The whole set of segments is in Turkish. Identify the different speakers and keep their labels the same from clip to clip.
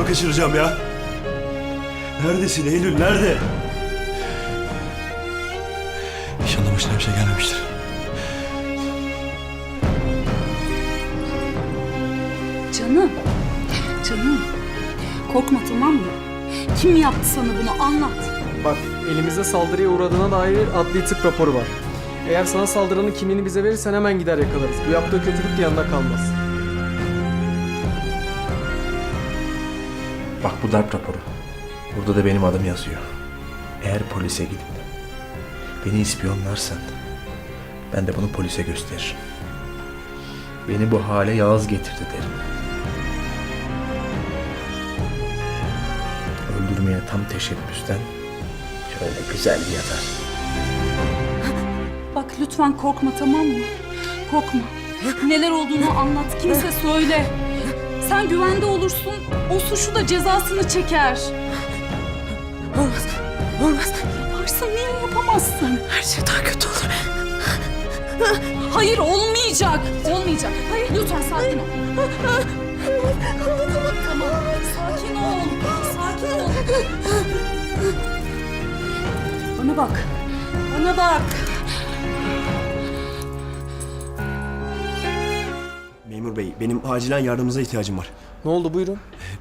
Speaker 1: aklımı kaçıracağım ya. Neredesin Eylül, nerede? İnşallah başına bir şey gelmemiştir.
Speaker 2: Canım, canım. Korkma tamam mı? Kim yaptı sana bunu anlat.
Speaker 3: Bak elimizde saldırıya uğradığına dair adli tıp raporu var. Eğer sana saldıranın kimliğini bize verirsen hemen gider yakalarız. Bu yaptığı kötülük de yanında kalmaz.
Speaker 4: Bak bu darp raporu. Burada da benim adım yazıyor. Eğer polise gidip beni ispiyonlarsan ben de bunu polise gösteririm. Beni bu hale Yağız getirdi derim. Öldürmeye tam teşebbüsten şöyle güzel bir yatar.
Speaker 2: Bak lütfen korkma tamam mı? Korkma. Neler olduğunu anlat. Kimse söyle. Sen güvende olursun. O suçu da cezasını çeker.
Speaker 5: Olmaz. Olmaz.
Speaker 2: Yaparsın niye yapamazsın?
Speaker 5: Her şey daha kötü olur.
Speaker 2: Hayır olmayacak. Olmayacak. Hayır lütfen sakin ol. Tamam. Sakin ol. Sakin ol. Bana bak. Bana bak.
Speaker 1: Bey, benim acilen yardımınıza ihtiyacım var.
Speaker 3: Ne oldu buyurun?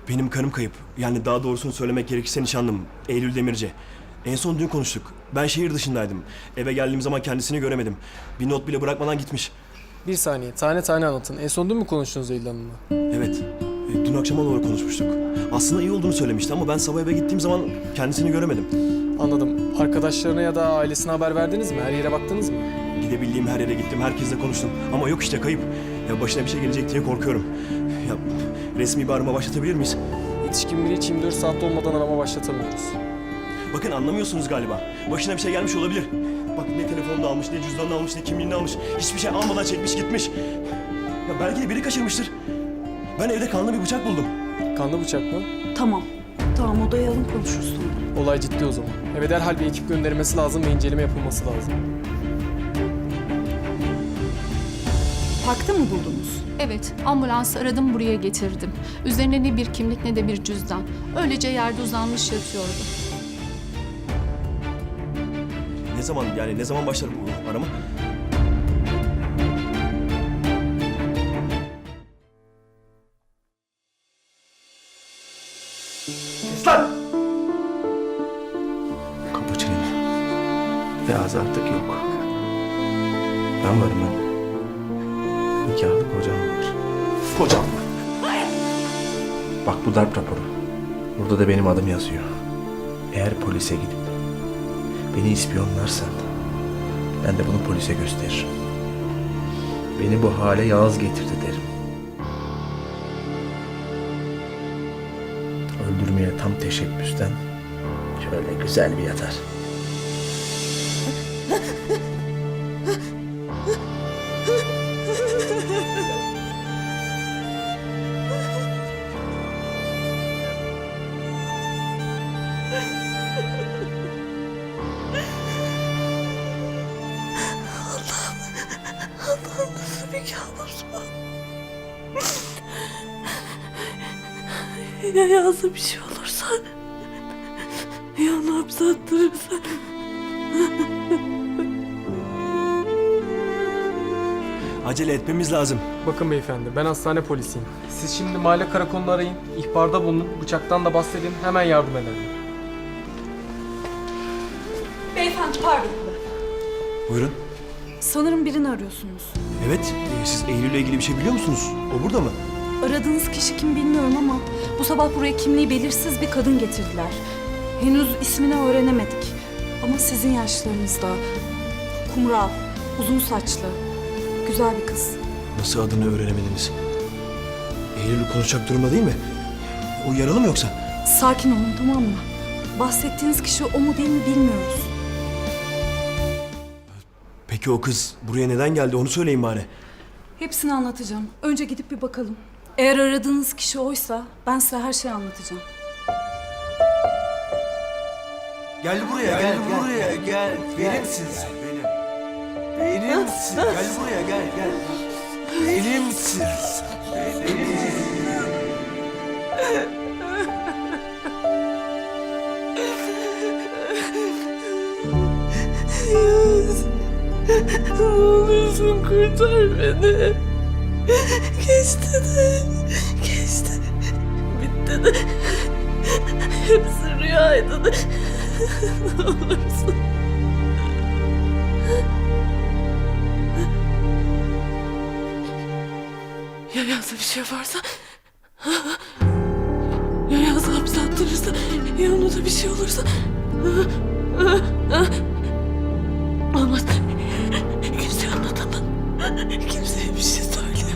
Speaker 1: Benim karım kayıp. Yani daha doğrusunu söylemek gerekirse nişanlım. Eylül Demirci. En son dün konuştuk. Ben şehir dışındaydım. Eve geldiğim zaman kendisini göremedim. Bir not bile bırakmadan gitmiş.
Speaker 3: Bir saniye tane tane anlatın. En son dün mü konuştunuz Eylül Hanım'la?
Speaker 1: Evet. e, Dün akşama doğru konuşmuştuk. Aslında iyi olduğunu söylemişti ama ben sabah eve gittiğim zaman kendisini göremedim.
Speaker 3: Anladım. Arkadaşlarına ya da ailesine haber verdiniz mi? Her yere baktınız mı?
Speaker 1: Gidebildiğim her yere gittim, herkesle konuştum. Ama yok işte kayıp. Ya başına bir şey gelecek diye korkuyorum. Ya resmi bir arama başlatabilir miyiz?
Speaker 3: Yetişkin biri hiç 24 saat olmadan arama başlatamıyoruz.
Speaker 1: Bakın anlamıyorsunuz galiba. Başına bir şey gelmiş olabilir. Bak ne telefonunu almış, ne cüzdanını almış, ne kimliğini almış. Hiçbir şey almadan çekmiş gitmiş. Ya belki de biri kaçırmıştır. Ben evde kanlı bir bıçak buldum.
Speaker 3: Kanlı bıçak mı?
Speaker 2: Tamam. Tamam odaya alın konuşuruz sonra.
Speaker 3: Olay ciddi o zaman. Eve derhal bir ekip gönderilmesi lazım ve inceleme yapılması lazım.
Speaker 2: Parkta mı buldunuz?
Speaker 6: Evet, ambulans aradım buraya getirdim. Üzerine ne bir kimlik ne de bir cüzdan. Öylece yerde uzanmış yatıyordu.
Speaker 1: Ne zaman yani ne zaman başlar bu arama?
Speaker 4: Kapı çeneni. Yağız artık yok. Ben varım ben. Nikahlı kocam var.
Speaker 1: Kocam.
Speaker 4: Bak bu darp raporu. Burada da benim adım yazıyor. Eğer polise gidip beni ispiyonlarsan ben de bunu polise gösteririm. Beni bu hale Yağız getirdi derim. Öldürmeye tam teşebbüsten şöyle güzel bir yatar.
Speaker 5: Yazda bir şey olursa? Ya onu hapse?
Speaker 1: Acele etmemiz lazım.
Speaker 3: Bakın beyefendi ben hastane polisiyim. Siz şimdi mahalle karakolunu arayın. ihbarda bulunun. Bıçaktan da bahsedin. Hemen yardım edelim.
Speaker 2: Beyefendi pardon.
Speaker 1: Buyurun.
Speaker 2: Sanırım birini arıyorsunuz.
Speaker 1: Evet, e, siz Eylül'le ilgili bir şey biliyor musunuz? O burada mı?
Speaker 2: Aradığınız kişi kim bilmiyorum ama bu sabah buraya kimliği belirsiz bir kadın getirdiler. Henüz ismini öğrenemedik. Ama sizin yaşlarınızda. Kumral, uzun saçlı, güzel bir kız.
Speaker 1: Nasıl adını öğrenemediniz? Eylül konuşacak durumda değil mi? O yaralı mı yoksa?
Speaker 2: Sakin olun tamam mı? Bahsettiğiniz kişi o mu değil mi bilmiyoruz.
Speaker 1: Peki o kız buraya neden geldi onu söyleyin bari.
Speaker 2: Hepsini anlatacağım. Önce gidip bir bakalım. Eğer aradığınız kişi oysa ben size her şeyi anlatacağım.
Speaker 7: Gel buraya, gel, buraya, gel. Benimsin sen, benim. Benimsin. gel buraya, gel, gel. Benimsin sen, benim.
Speaker 5: Ne olursun kurtar beni. Geçti de. Geçti. Bitti de. Hepsi rüyaydı da. Ne olursun. Ya Yaz'a bir şey varsa? Ya Yaz hapse attırırsa? Ya ona da bir şey olursa?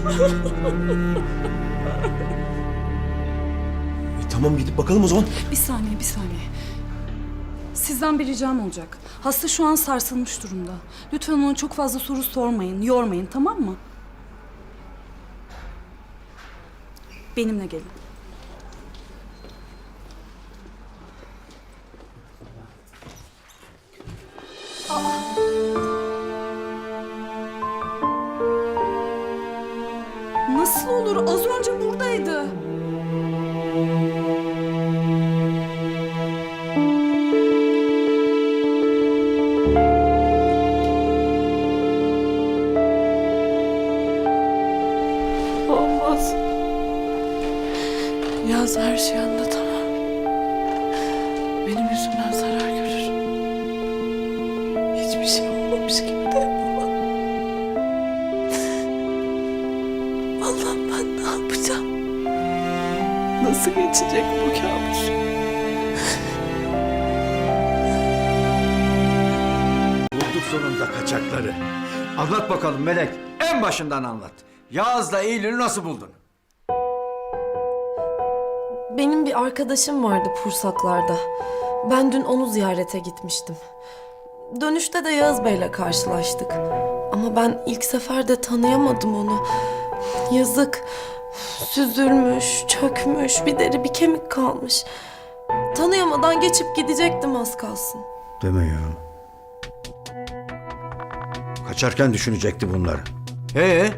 Speaker 1: E, tamam gidip bakalım o zaman.
Speaker 2: Bir saniye, bir saniye. Sizden bir ricam olacak. Hasta şu an sarsılmış durumda. Lütfen ona çok fazla soru sormayın, yormayın tamam mı? Benimle gelin. Aa! Nasıl olur? Az önce buradaydı.
Speaker 7: Başından anlat. Yağız'la Eylül'ü nasıl buldun?
Speaker 5: Benim bir arkadaşım vardı Pursaklar'da. Ben dün onu ziyarete gitmiştim. Dönüşte de Yağız Bey'le karşılaştık. Ama ben ilk seferde tanıyamadım onu. Yazık. Süzülmüş, çökmüş, bir deri bir kemik kalmış. Tanıyamadan geçip gidecektim az kalsın.
Speaker 7: Deme ya. Kaçarken düşünecekti bunları. Ee?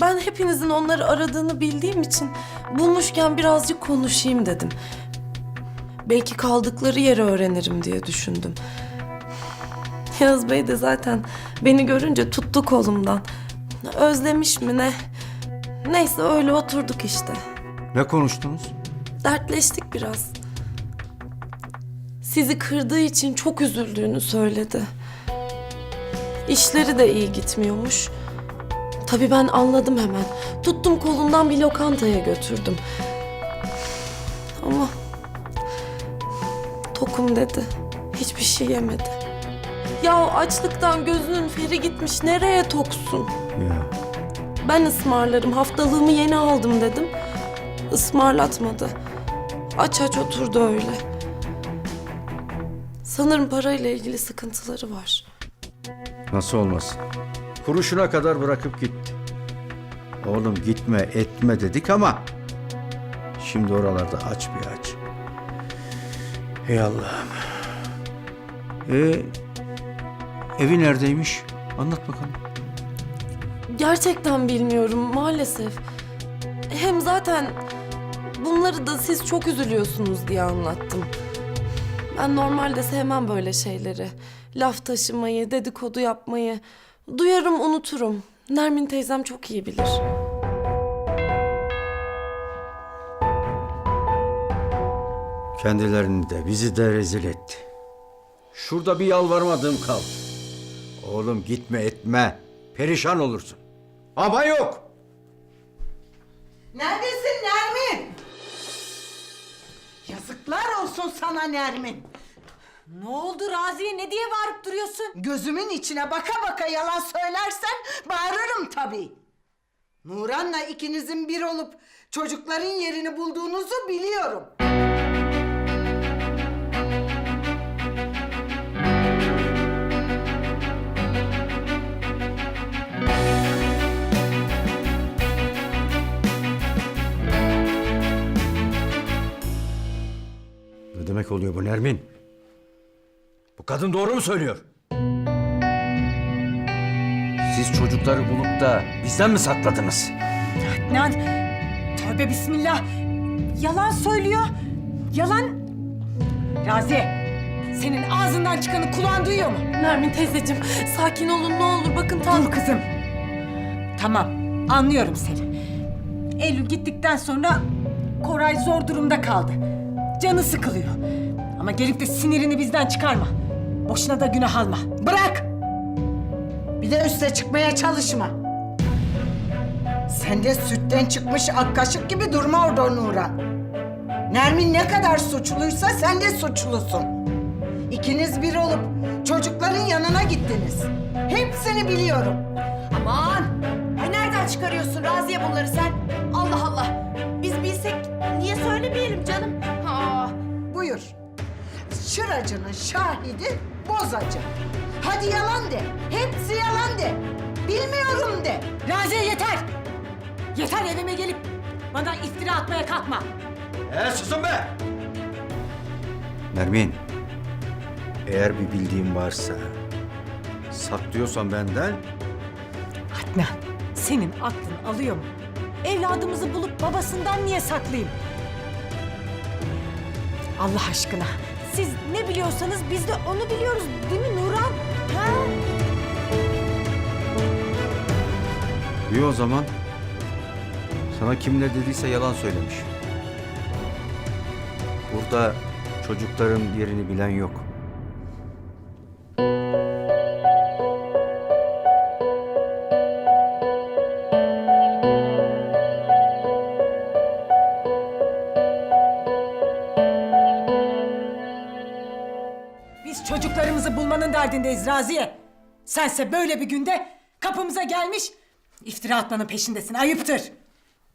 Speaker 5: Ben hepinizin onları aradığını bildiğim için bulmuşken birazcık konuşayım dedim. Belki kaldıkları yeri öğrenirim diye düşündüm. Yaz Bey de zaten beni görünce tuttu kolumdan. Özlemiş mi ne? Neyse öyle oturduk işte.
Speaker 7: Ne konuştunuz?
Speaker 5: Dertleştik biraz. Sizi kırdığı için çok üzüldüğünü söyledi. İşleri de iyi gitmiyormuş. Tabii ben anladım hemen. Tuttum kolundan bir lokantaya götürdüm. Ama tokum dedi. Hiçbir şey yemedi. Ya açlıktan gözünün feri gitmiş. Nereye toksun?
Speaker 7: Ya.
Speaker 5: Ben ısmarlarım. Haftalığımı yeni aldım dedim. Ismarlatmadı. Aç aç oturdu öyle. Sanırım parayla ilgili sıkıntıları var.
Speaker 7: Nasıl olmasın? Kuruşuna kadar bırakıp gitti. Oğlum gitme etme dedik ama şimdi oralarda aç bir aç. Ey Allah'ım. Ee, evi neredeymiş? Anlat bakalım.
Speaker 5: Gerçekten bilmiyorum maalesef. Hem zaten bunları da siz çok üzülüyorsunuz diye anlattım. Ben normalde sevmem böyle şeyleri. Laf taşımayı, dedikodu yapmayı. Duyarım unuturum. Nermin teyzem çok iyi bilir.
Speaker 7: Kendilerini de bizi de rezil etti. Şurada bir yalvarmadığım kaldı. Oğlum gitme etme. Perişan olursun. Ama yok.
Speaker 8: Neredesin Nermin? Yazıklar olsun sana Nermin. Ne oldu Raziye ne diye bağırıp duruyorsun? Gözümün içine baka baka yalan söylersen bağırırım tabii. Nuran'la ikinizin bir olup çocukların yerini bulduğunuzu biliyorum.
Speaker 7: Ne demek oluyor bu Nermin? Bu kadın doğru mu söylüyor? Siz çocukları bulup da bizden mi sakladınız?
Speaker 8: Adnan, tövbe bismillah. Yalan söylüyor. Yalan. Raziye, Senin ağzından çıkanı kulağın duyuyor mu?
Speaker 5: Nermin teyzeciğim sakin olun ne olur bakın
Speaker 8: Dur kızım. Tamam, anlıyorum seni. Eylül gittikten sonra Koray zor durumda kaldı. Canı sıkılıyor. Ama gelip de sinirini bizden çıkarma. Boşuna da günah alma. Bırak! Bir de üste çıkmaya çalışma. Sen de sütten çıkmış ak kaşık gibi durma orada Nurhan. Nermin ne kadar suçluysa sen de suçlusun. İkiniz bir olup çocukların yanına gittiniz. Hepsini biliyorum.
Speaker 9: Aman! Ay nereden çıkarıyorsun Raziye bunları sen? Allah Allah! Biz bilsek niye söylemeyelim canım? Ha.
Speaker 8: Buyur. Şıracının şahidi bozacı. Hadi yalan de. Hepsi yalan de. Bilmiyorum de. Raziye yeter. Yeter evime gelip bana iftira atmaya kalkma.
Speaker 7: Ee susun be! Nermin, eğer bir bildiğin varsa, saklıyorsan benden,
Speaker 8: Adnan, senin aklın alıyor mu? Evladımızı bulup babasından niye saklayayım? Allah aşkına, siz ne biliyorsanız biz de onu biliyoruz değil mi Nurhan? Ha?
Speaker 7: iyi o zaman. Sana kim ne dediyse yalan söylemiş. Burada çocukların yerini bilen yok.
Speaker 8: Çocuklarımızı bulmanın derdindeyiz Raziye. Sense böyle bir günde kapımıza gelmiş iftira atmanın peşindesin. Ayıptır.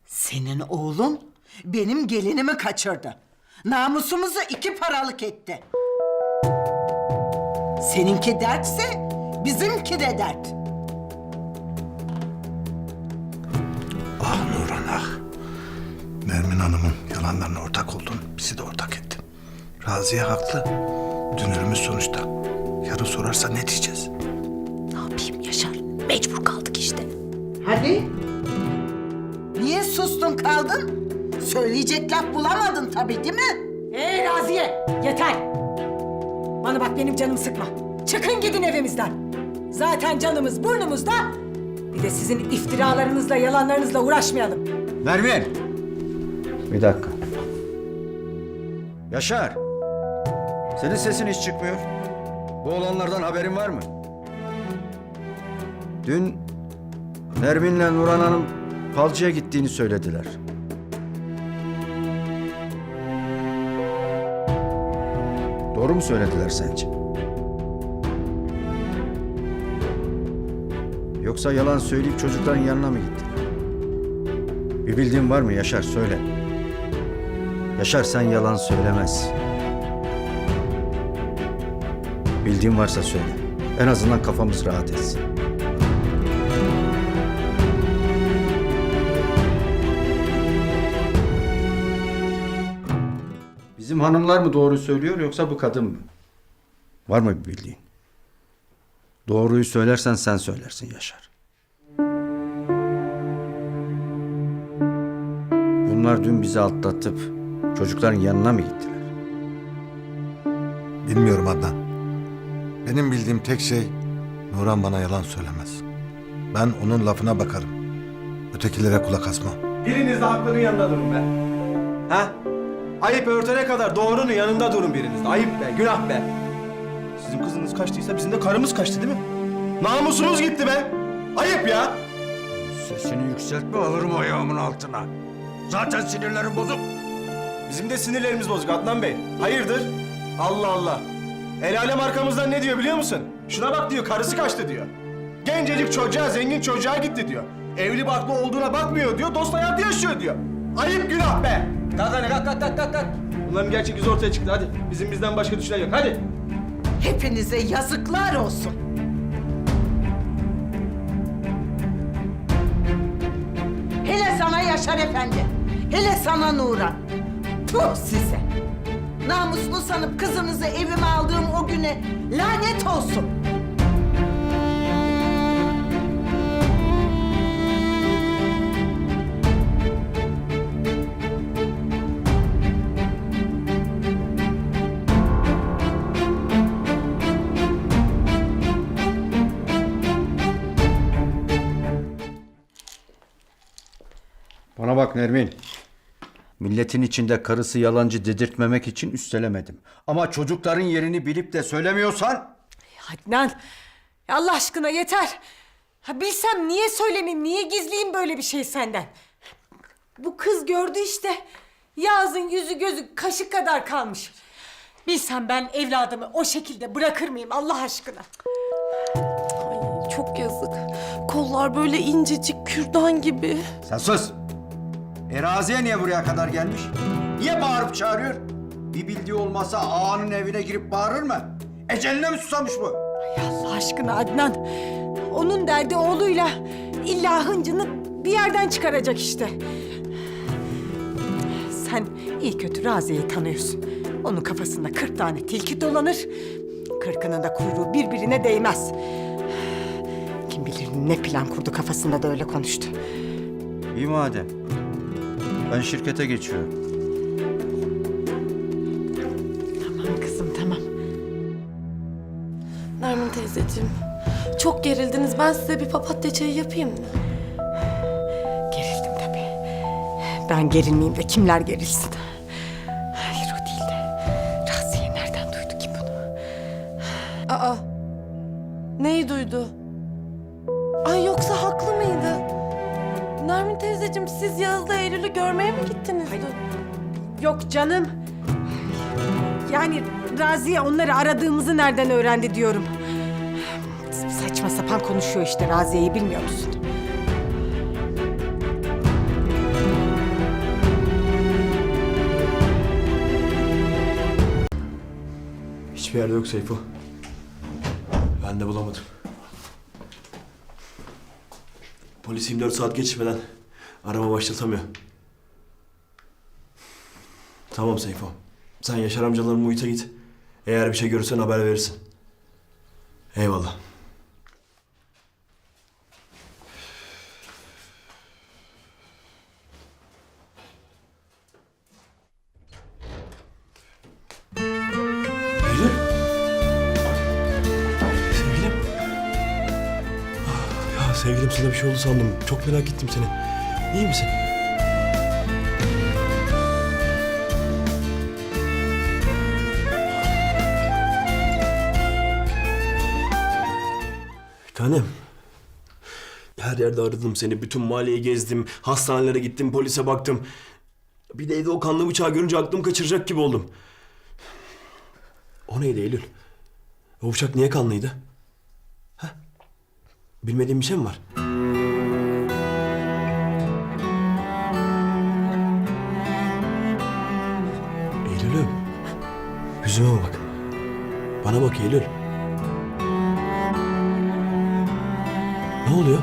Speaker 8: Senin oğlun benim gelinimi kaçırdı. Namusumuzu iki paralık etti. Seninki dertse bizimki de dert.
Speaker 10: Ah Nurhan ah. Nermin Hanım'ın yalanlarına ortak oldun. Bizi de ortak ettin. Raziye haklı. Dünürümüz sonuçta. Yarın sorarsa ne diyeceğiz?
Speaker 9: Ne yapayım Yaşar? Mecbur kaldık işte.
Speaker 8: Hadi. Niye sustun kaldın? Söyleyecek laf bulamadın tabii değil mi? Ee Raziye yeter. Bana bak benim canımı sıkma. Çıkın gidin evimizden. Zaten canımız burnumuzda. Bir de sizin iftiralarınızla yalanlarınızla uğraşmayalım.
Speaker 7: Nermin! Bir dakika. Yaşar! Senin sesin hiç çıkmıyor. Bu olanlardan haberin var mı? Dün Nermin'le Nurhan Hanım falcıya gittiğini söylediler. Doğru mu söylediler sence? Yoksa yalan söyleyip çocukların yanına mı gittiler? Bir bildiğin var mı Yaşar söyle. Yaşar sen yalan söylemez. Bildiğin varsa söyle. En azından kafamız rahat etsin. Bizim hanımlar mı doğru söylüyor yoksa bu kadın mı? Var mı bir bildiğin? Doğruyu söylersen sen söylersin Yaşar. Bunlar dün bizi atlatıp çocukların yanına mı gittiler?
Speaker 10: Bilmiyorum Adnan. Benim bildiğim tek şey Nurhan bana yalan söylemez. Ben onun lafına bakarım. Ötekilere kulak asmam.
Speaker 11: Biriniz de haklının yanında durun be. Ha? Ayıp örtene kadar doğrunun yanında durun biriniz de. Ayıp be, günah be. Sizin kızınız kaçtıysa bizim de karımız kaçtı değil mi? Namusumuz gitti be. Ayıp ya.
Speaker 7: Sesini yükseltme alırım ayağımın altına. Zaten sinirlerim bozuk.
Speaker 11: Bizim de sinirlerimiz bozuk Adnan Bey. Hayırdır? Allah Allah. El alem arkamızdan ne diyor biliyor musun? Şuna bak diyor, karısı kaçtı diyor. Gencecik çocuğa, zengin çocuğa gitti diyor. Evli barklı olduğuna bakmıyor diyor, dost hayatı yaşıyor diyor. Ayıp günah be. Kalk hadi kalk kalk kalk kalk. Bunların gerçek yüzü ortaya çıktı hadi. Bizim bizden başka düşünen yok hadi.
Speaker 8: Hepinize yazıklar olsun. Hele sana Yaşar Efendi. Hele sana Nurhan. Tuh size. Namuslu sanıp kızınızı evime aldığım o güne lanet olsun.
Speaker 7: Bana bak Nermin. Milletin içinde karısı yalancı dedirtmemek için üstelemedim. Ama çocukların yerini bilip de söylemiyorsan...
Speaker 9: Adnan Allah aşkına yeter. Ha bilsem niye söylemeyeyim, niye gizleyeyim böyle bir şey senden? Bu kız gördü işte. Yağız'ın yüzü gözü kaşık kadar kalmış. Bilsem ben evladımı o şekilde bırakır mıyım Allah aşkına?
Speaker 5: Ay çok yazık. Kollar böyle incecik kürdan gibi.
Speaker 7: Sen sus! Eraziye niye buraya kadar gelmiş? Niye bağırıp çağırıyor? Bir bildiği olmasa ağanın evine girip bağırır mı? Eceline mi susamış bu?
Speaker 9: Allah aşkına Adnan. Onun derdi oğluyla illa hıncını bir yerden çıkaracak işte. Sen iyi kötü Raziye'yi tanıyorsun. Onun kafasında kırk tane tilki dolanır. Kırkının da kuyruğu birbirine değmez. Kim bilir ne plan kurdu kafasında da öyle konuştu.
Speaker 7: İyi madem. Ben şirkete geçiyorum.
Speaker 9: Tamam kızım tamam.
Speaker 5: Nermin teyzeciğim. Çok gerildiniz. Ben size bir papatya çayı yapayım mı?
Speaker 9: Gerildim tabii. Ben gerilmeyeyim de kimler gerilsin? Hayır o değil de. Raziye nereden duydu ki bunu?
Speaker 5: Aa. Neyi duydu? Ay yoksa haklı mıydı? Nermin teyzeciğim siz Yağız'la
Speaker 9: Yok canım. Yani Raziye onları aradığımızı nereden öğrendi diyorum. Saçma sapan konuşuyor işte Raziye'yi bilmiyor musun?
Speaker 1: Hiçbir yerde yok Seyfo. Ben de bulamadım. Polis 24 saat geçmeden arama başlatamıyor. Tamam Seyfo. Sen Yaşar amcaların muhite git. Eğer bir şey görürsen haber verirsin. Eyvallah. Eylül. Sevgilim. Ah, Ya sevgilim sana bir şey oldu sandım. Çok merak ettim seni. İyi misin? Tanem. Her yerde aradım seni. Bütün mahalleyi gezdim. Hastanelere gittim. Polise baktım. Bir de evde o kanlı bıçağı görünce aklım kaçıracak gibi oldum. O neydi Eylül? O bıçak niye kanlıydı? Ha? Bilmediğim bir şey mi var? Eylül'üm. Yüzüme bak. Bana bak Eylül. Ne oluyor?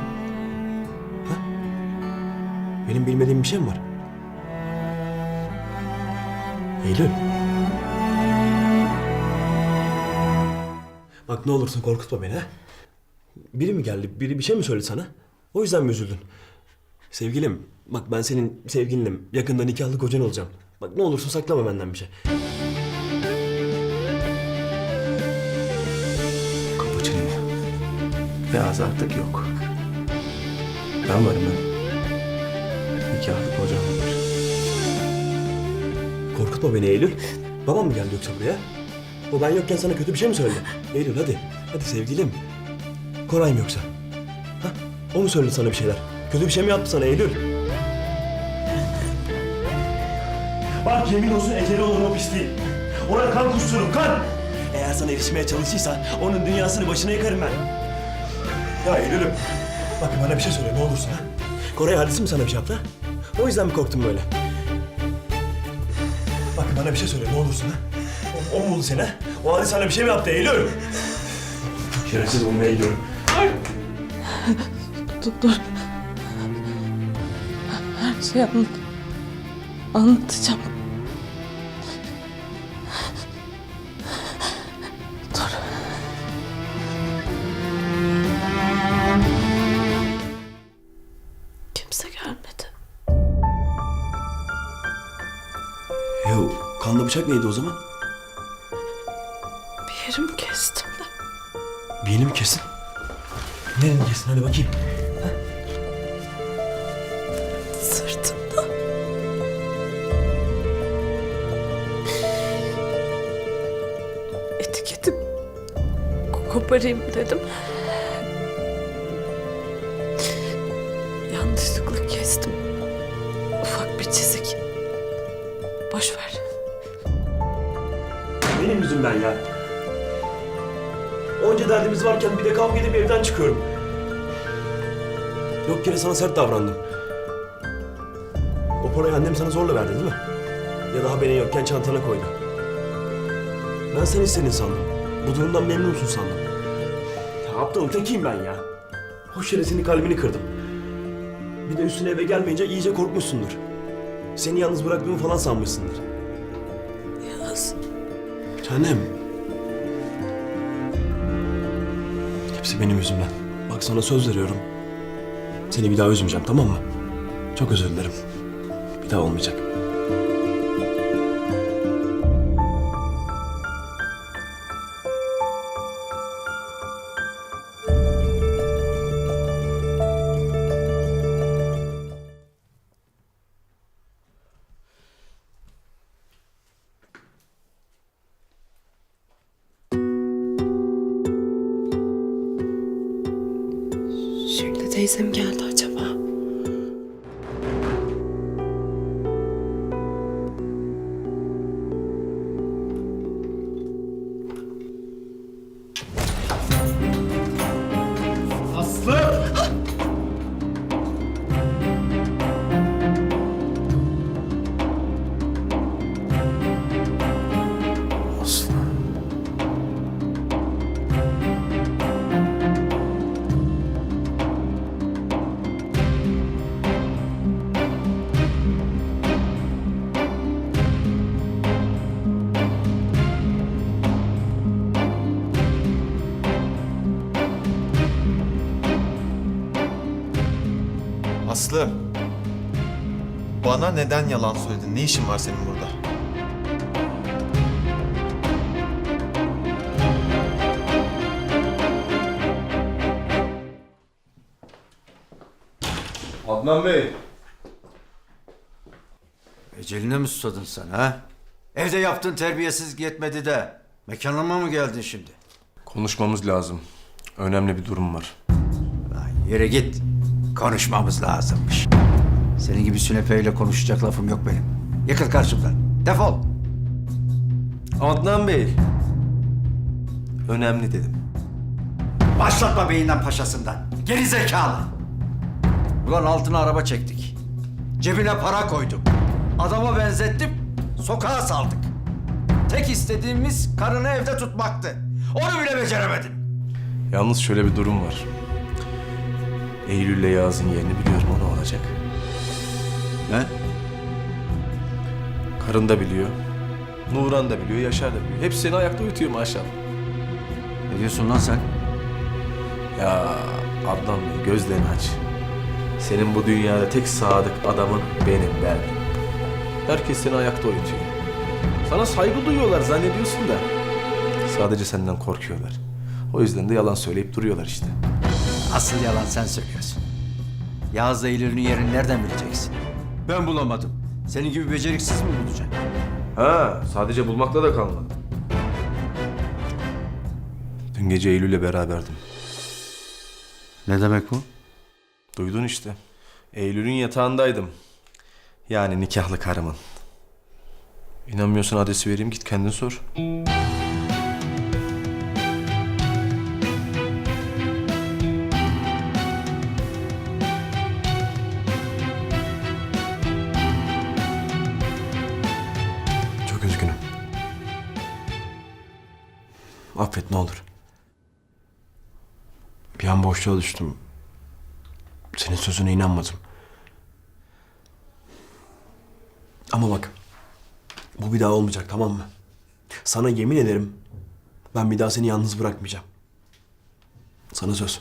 Speaker 1: Ha? Benim bilmediğim bir şey mi var? Eylül. Bak ne olursun korkutma beni ha. Biri mi geldi? Biri bir şey mi söyledi sana? O yüzden mi üzüldün? Sevgilim, bak ben senin sevgilinim. Yakında nikahlı kocan olacağım. Bak ne olursun saklama benden bir şey.
Speaker 4: Kapı çalıyor. Ve az artık yok. Ben varım ben. Nikahlı kocam var.
Speaker 1: Korkutma beni Eylül. Babam mı geldi yoksa buraya? O ben yokken sana kötü bir şey mi söyledi? Eylül hadi. Hadi sevgilim. Koray mı yoksa? Ha? O mu söyledi sana bir şeyler? Kötü bir şey mi yaptı sana Eylül? Bak yemin olsun eceli olur o pisliği. Ona kan kustururum kan. Eğer sana erişmeye çalışırsa onun dünyasını başına yıkarım ben. Ya Eylül'üm. Bak bana bir şey söyle ne olursun ha. Koray hadisi mi sana bir şey yaptı ha? O yüzden mi korktun böyle? Bak bana bir şey söyle ne olursun ha. O, o mu buldu seni ha? O hadi sana bir şey mi yaptı Eylül? Şerefsiz bulmaya gidiyorum.
Speaker 5: Dur dur. Her şeyi anlat. Anlatacağım.
Speaker 1: bıçak neydi o zaman?
Speaker 5: Bir yerimi kestim de.
Speaker 1: Bir yerimi kesin. Nereni kesin hadi bakayım.
Speaker 5: Sırtımda. Etiketim koparayım dedim. Yanlışlıkla kestim. Ufak bir çizik. Boş ver.
Speaker 1: Benim yüzümden ya. Onca derdimiz varken bir de kavga edip evden çıkıyorum. Yok yere sana sert davrandım. O parayı annem sana zorla verdi değil mi? Ya da haberin yokken çantana koydu. Ben sen istedin sandım. Bu durumdan memnunsun sandım. Ya aptalın tekiyim ben ya. Hoş yere senin kalbini kırdım. Bir de üstüne eve gelmeyince iyice korkmuşsundur. Seni yalnız bıraktığımı falan sanmışsındır. Tanem. Hepsi benim yüzümden. Bak sana söz veriyorum. Seni bir daha üzmeyeceğim tamam mı? Çok özür dilerim. Bir daha olmayacak.
Speaker 12: Bana neden yalan söyledin? Ne işin var senin burada?
Speaker 4: Adnan Bey.
Speaker 7: Eceline mi susadın sen ha? Evde yaptığın terbiyesizlik yetmedi de mekanıma mı geldin şimdi?
Speaker 4: Konuşmamız lazım. Önemli bir durum var.
Speaker 7: Lan yere git. Konuşmamız lazımmış. Senin gibi sünepeyle konuşacak lafım yok benim. Yıkıl karşımdan. Defol.
Speaker 4: Adnan Bey. Önemli dedim.
Speaker 7: Başlatma beyinden paşasından. Geri zekalı. Ulan altına araba çektik. Cebine para koyduk. Adama benzettim. Sokağa saldık. Tek istediğimiz karını evde tutmaktı. Onu bile beceremedin.
Speaker 4: Yalnız şöyle bir durum var. Eylül'le Yağız'ın yerini biliyorum o ne olacak.
Speaker 7: Ne?
Speaker 4: Karın da biliyor. Nuran da biliyor, Yaşar da biliyor. Hepsi seni ayakta uyutuyor maşallah.
Speaker 7: Ne diyorsun lan sen?
Speaker 4: Ya Adnan Bey gözlerini aç. Senin bu dünyada tek sadık adamın benim ben. Herkes seni ayakta uyutuyor. Sana saygı duyuyorlar zannediyorsun da. Sadece senden korkuyorlar. O yüzden de yalan söyleyip duruyorlar işte.
Speaker 7: Asıl yalan sen söylüyorsun. Yağız'la Eylül'ün yerini nereden bileceksin? Ben bulamadım. Senin gibi beceriksiz mi bulacak?
Speaker 4: Ha, sadece bulmakla da kalmadı. Dün gece Eylül'le beraberdim.
Speaker 7: Ne demek bu?
Speaker 4: Duydun işte. Eylül'ün yatağındaydım. Yani nikahlı karımın. İnanmıyorsan adresi vereyim git kendin sor.
Speaker 1: Affet ne olur. Bir an boşluğa düştüm. Senin sözüne inanmadım. Ama bak. Bu bir daha olmayacak tamam mı? Sana yemin ederim. Ben bir daha seni yalnız bırakmayacağım. Sana söz.